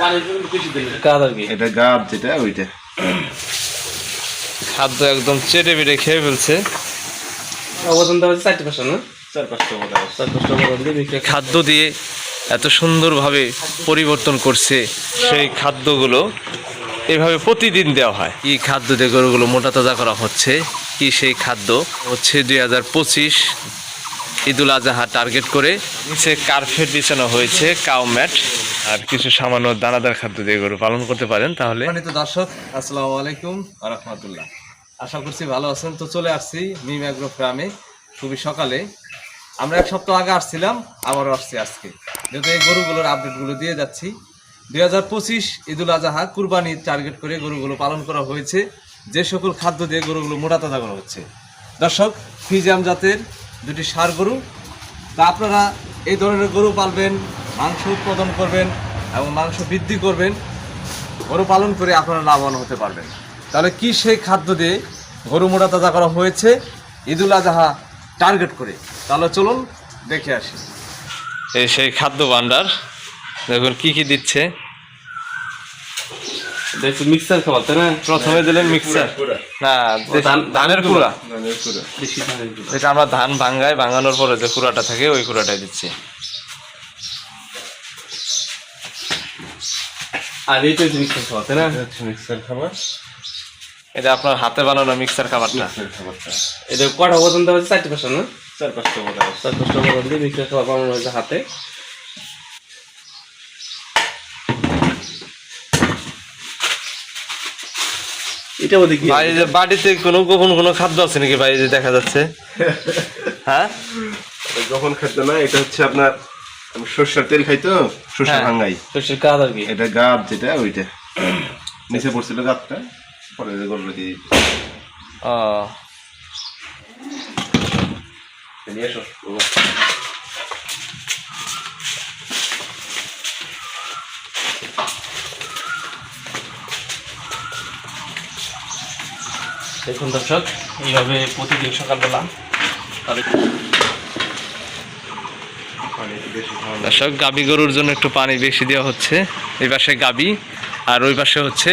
কাদ আর কি? এটা গাব যেটা ওইটা। খাদ্য একদম চেটে বেটে খেয়ে ফেলছে। ওজন দেওয়া হচ্ছে চারটে পাঁচটা না? চার পাঁচটা মতো চার পাঁচটা ওজন দিয়ে খাদ্য দিয়ে এত সুন্দরভাবে পরিবর্তন করছে সেই খাদ্যগুলো এভাবে প্রতিদিন দেওয়া হয়। কি খাদ্য দিয়ে গরুগুলো মোটা তাজা করা হচ্ছে কি সেই খাদ্য? হচ্ছে দুই হাজার পঁচিশ ঈদুল আজহা টার্গেট করে। নিচে কার্পেট বিছানো হয়েছে কাউ ম্যাট আর কিছু সামান্য দানাদার খাদ্য দিয়ে গরু পালন করতে পারেন তাহলে। দর্শক আসসালামু আলাইকুম রহমতুল্লাহ। আশা করছি ভালো আছেন তো চলে আসছি মিম অ্যাগ্রো ফার্মে। খুবই সকালে। আমরা এক সপ্তাহ আগে আসছিলাম আবারও আসছি আজকে। যেহেতু এই গরুগুলোর আপডেটগুলো দিয়ে যাচ্ছি। দুই হাজার পঁচিশ ঈদুল আজহা কুরবানি টার্গেট করে গরুগুলো পালন করা হয়েছে। যে সকল খাদ্য দিয়ে গরুগুলো মোটা তাজা করা হচ্ছে। দর্শক ফিজাম জাতের দুটি সার গরু। তা আপনারা এই ধরনের গরু পালবেন, মাংস উৎপাদন করবেন এবং মাংস বৃদ্ধি করবেন। গরু পালন করে আপনারা লাভবান হতে পারবেন। তাহলে কি সেই খাদ্য দিয়ে গরু মোটা তাজা করা হয়েছে? ঈদুল আজহা টার্গেট করে। তাহলে চলুন দেখে আসি। এই সেই খাদ্য ভাণ্ডার, দেখুন কি কি দিচ্ছে। মিক্সার খাবার তাই না? প্রথমে দিলেন মিক্সার না ধানের কুড়া। যেটা আমরা ধান ভাঙ্গাই ভাঙানোর পরে যে কুড়াটা থাকে ওই কুড়াটাই দিচ্ছি। আর হচ্ছে মিক্সার খাবার তাই না? মিক্সার খাবার। এটা আপনার হাতে বানানো মিক্সার খাবারটা। এটা কটা দেওয়া হচ্ছে চারটে পাঁচটা না চার পাঁচটা চার পাঁচটা দিয়ে মিক্সার খাবার বানানো হয়েছে হাতে। এটা ওদের কি? ভাই যে বাড়িতে কোনো গোপন কোনো খাদ্য আছে নাকি ভাই যে দেখা যাচ্ছে? হ্যাঁ? এটা খাদ্য না এটা হচ্ছে আপনার আমি সর্ষের তেল খাই তো সর্ষে হ্যাঁ। ভাঙাই সর্ষের কাদ আর কি। এটা গাব যেটা ওইটা। নিচে পড়ছিল গাবটা পরে গরুটা দিয়ে। ও। নিয়ে এসো। দেখুন দর্শক, এইভাবে প্রতিদিন সকালবেলা। দর্শক, গাবি গরুর জন্য একটু পানি বেশি দেওয়া হচ্ছে। এই পাশে গাবি, আর ওই পাশে হচ্ছে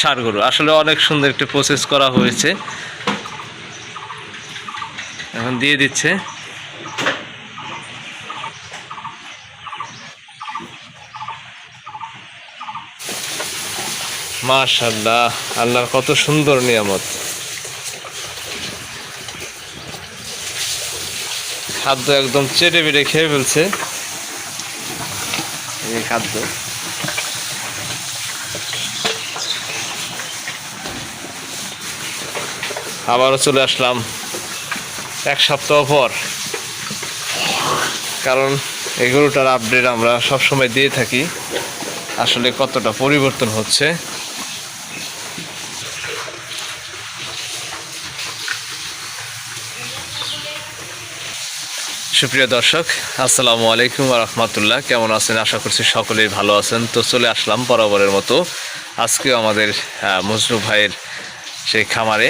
সার গরু। আসলে অনেক সুন্দর একটু প্রসেস করা হয়েছে। এখন দিয়ে দিচ্ছে। মাশাল্লাহ আল্লাহর কত সুন্দর নিয়ামত। খাদ্য একদম চেটে বেটে খেয়ে ফেলছে। এই খাদ্য। আবারও চলে আসলাম এক সপ্তাহ পর। কারণ এগুলোটার আপডেট আমরা সবসময় দিয়ে থাকি। আসলে কতটা পরিবর্তন হচ্ছে। সুপ্রিয় দর্শক, আসসালামু আলাইকুম রহমতুল্লাহ। কেমন আছেন? আশা করছি সকলেই ভালো আছেন। তো চলে আসলাম বরাবরের মতো। আজকেও আমাদের মজনু ভাইয়ের সেই খামারে।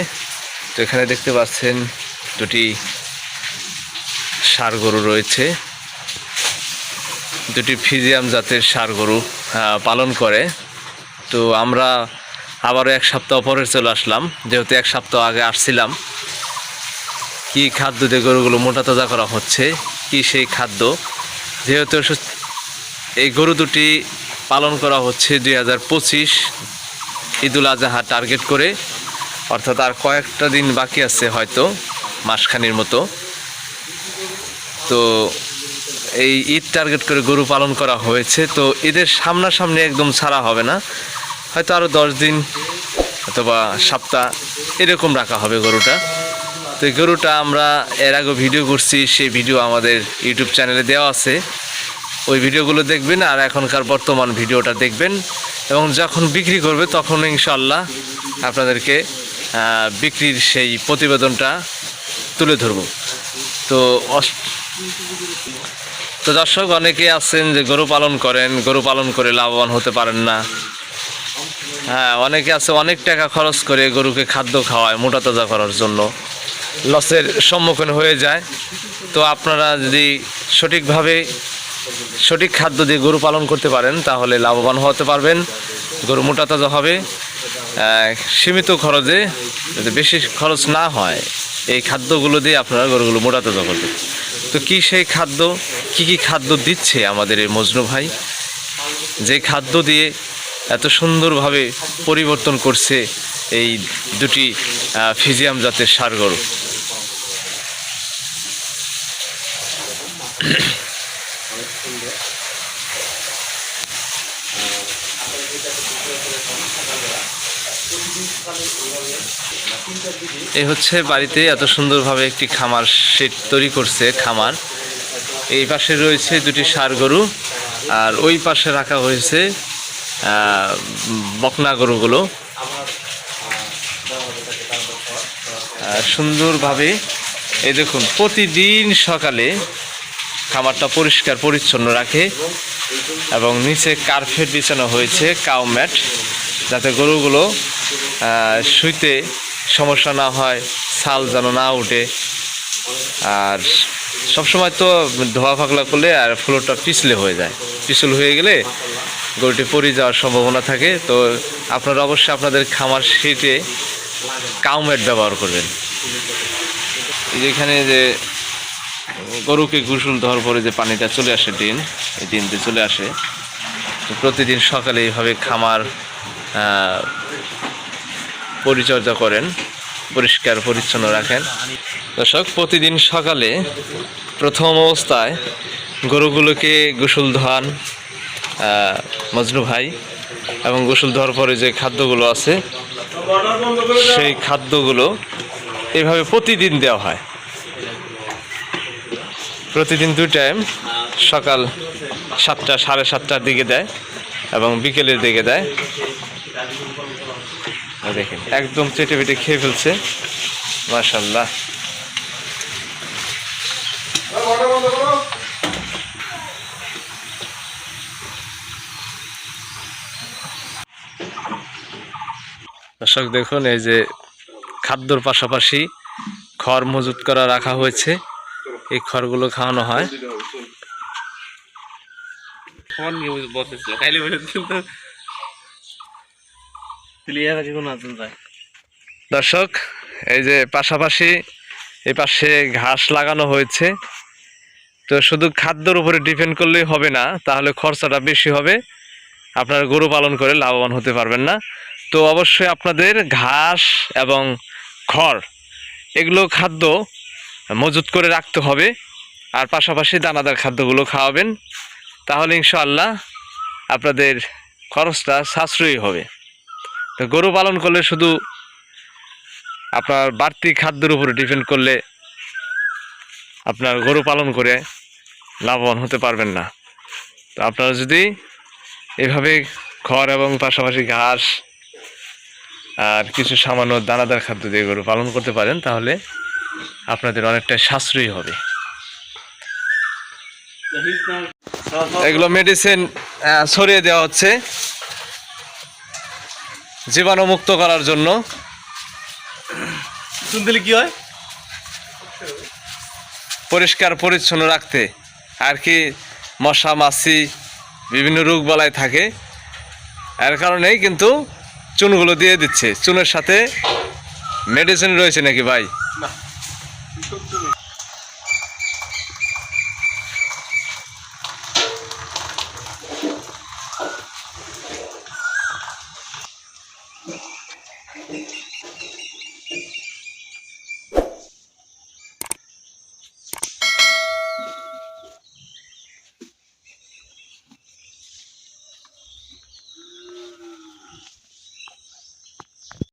তো এখানে দেখতে পাচ্ছেন দুটি ষাড় গরু রয়েছে। দুটি ফিজিয়াম জাতের ষাড় গরু পালন করে। তো আমরা আবারও এক সপ্তাহ পরে চলে আসলাম। যেহেতু এক সপ্তাহ আগে আসছিলাম কি খাদ্য দিয়ে গরুগুলো মোটা তাজা করা হচ্ছে? কি সেই খাদ্য? যেহেতু এই গরু দুটি পালন করা হচ্ছে দুই হাজার পঁচিশ ঈদুল আজহা টার্গেট করে। অর্থাৎ আর কয়েকটা দিন বাকি আছে হয়তো, মাসখানির মতো। তো এই ঈদ টার্গেট করে গরু পালন করা হয়েছে। তো ঈদের সামনাসামনি একদম ছাড়া হবে না। হয়তো আরও দশ দিন অথবা সপ্তাহ এরকম রাখা হবে গরুটা। তো গরুটা আমরা এর আগে ভিডিও করছি, সেই ভিডিও আমাদের ইউটিউব চ্যানেলে দেওয়া আছে। ওই ভিডিওগুলো দেখবেন আর এখনকার বর্তমান ভিডিওটা দেখবেন এবং যখন বিক্রি করবে তখন ইনশাল্লাহ আপনাদেরকে বিক্রির সেই প্রতিবেদনটা তুলে ধরব। তো তো দর্শক, অনেকে আছেন যে গরু পালন করেন, গরু পালন করে লাভবান হতে পারেন না। হ্যাঁ অনেকে আছে অনেক টাকা খরচ করে গরুকে খাদ্য খাওয়ায়, মোটা তাজা করার জন্য। লসের সম্মুখীন হয়ে যায়। তো আপনারা যদি সঠিকভাবে সঠিক খাদ্য দিয়ে গরু পালন করতে পারেন, তাহলে লাভবান হতে পারবেন। গরু মোটা তাজা হবে। সীমিত খরচে যদি বেশি খরচ না হয়, এই খাদ্যগুলো দিয়ে আপনারা গরুগুলো মোটা তাজা করবেন। তো কি সেই খাদ্য, কি কি খাদ্য দিচ্ছে আমাদের এই মজনু ভাই? যে খাদ্য দিয়ে এত সুন্দরভাবে পরিবর্তন করছে এই দুটি ফিজিয়াম জাতের সার গরু। এই হচ্ছে বাড়িতে এত সুন্দরভাবে একটি খামার সেট তৈরি করছে খামার। এই পাশে রয়েছে দুটি ষাঁড় গরু, আর ওই পাশে রাখা হয়েছে বকনা গরুগুলো। সুন্দরভাবে, এই দেখুন, প্রতিদিন সকালে খামারটা পরিষ্কার পরিচ্ছন্ন রাখে এবং নিচে কার্পেট বিছানো হয়েছে কাউ ম্যাট যাতে গরুগুলো শুইতে সমস্যা না হয়, ছাল যেন না ওঠে আর সবসময় তো ধোয়া ফাকলা করলে আর ফ্লোরটা পিছলে হয়ে যায়। পিছল হয়ে গেলে গরুটি পড়ে যাওয়ার সম্ভাবনা থাকে তো আপনারা অবশ্যই আপনাদের খামার সিটে কাউমেট ব্যবহার করবেন। এই যে গরুকে গোসল ধর পরে যে পানিটা চলে আসে ডিন এই ডিনতে চলে আসে। তো প্রতিদিন সকালে এইভাবে খামার পরিচর্যা করেন পরিষ্কার পরিচ্ছন্ন রাখেন। দর্শক প্রতিদিন সকালে প্রথম অবস্থায় গরুগুলোকে গোসল আহ, মজনু ভাই, এবং গোসল ধোয়ার পরে যে খাদ্যগুলো আছে, সেই খাদ্যগুলো এইভাবে প্রতিদিন দেওয়া হয়। প্রতিদিন দুই টাইম সকাল সাতটা, সাড়ে সাতটার দিকে দেয় এবং বিকেলের দিকে দেয়। দেখেন, একদম চেটে পেটে খেয়ে ফেলছে। মাশাল্লাহ দর্শক দেখুন এই যে খাদ্যর পাশাপাশি খড় মজুত করা রাখা হয়েছে। এই খড়গুলো খাওয়ানো হয়। দর্শক এই যে পাশাপাশি এই পাশে ঘাস লাগানো হয়েছে। তো শুধু খাদ্যর উপরে ডিপেন্ড করলেই হবে না তাহলে খরচাটা বেশি হবে। আপনার গরু পালন করে লাভবান হতে পারবেন না। তো অবশ্যই আপনাদের ঘাস এবং খড়, এগুলো খাদ্য মজুত করে রাখতে হবে। আর পাশাপাশি দানাদার খাদ্যগুলো খাওয়াবেন। তাহলে ইনশাআল্লাহ আপনাদের খরচটা সাশ্রয়ী হবে। তো গরু পালন করলে শুধু আপনার বাড়তি খাদ্যের উপরে ডিপেন্ড করলে আপনার গরু পালন করে লাভবান হতে পারবেন না। তো আপনারা যদি এভাবে খড় এবং পাশাপাশি ঘাস আর কিছু সামান্য দানাদার খাদ্য দিয়ে গরু পালন করতে পারেন তাহলে আপনাদের অনেকটা সাশ্রয়ী হবে। এগুলো মেডিসিন ছড়িয়ে দেওয়া হচ্ছে। জীবাণুমুক্ত করার জন্য। কি হয়? পরিষ্কার পরিচ্ছন্ন রাখতে। আর কি মশা মাছি বিভিন্ন রোগ বালাই থাকে। এর কারণেই কিন্তু চুনগুলো দিয়ে দিচ্ছে। চুনের সাথে মেডিসিন রয়েছে নাকি ভাই?